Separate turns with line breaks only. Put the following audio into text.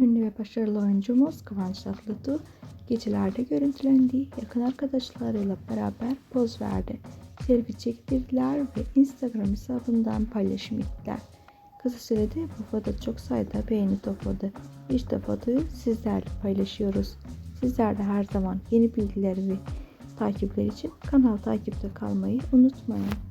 ünlü ve başarılı oyuncumuz Kıvanç Tatlıtuğ gecelerde görüntülendiği yakın arkadaşlarıyla beraber poz verdi. Selfie çektirdiler ve Instagram hesabından paylaşım ettiler. Kısa sürede bu foto çok sayıda beğeni topladı. İşte fotoyu sizlerle paylaşıyoruz. Sizler de her zaman yeni bilgiler ve takipler için kanal takipte kalmayı unutmayın.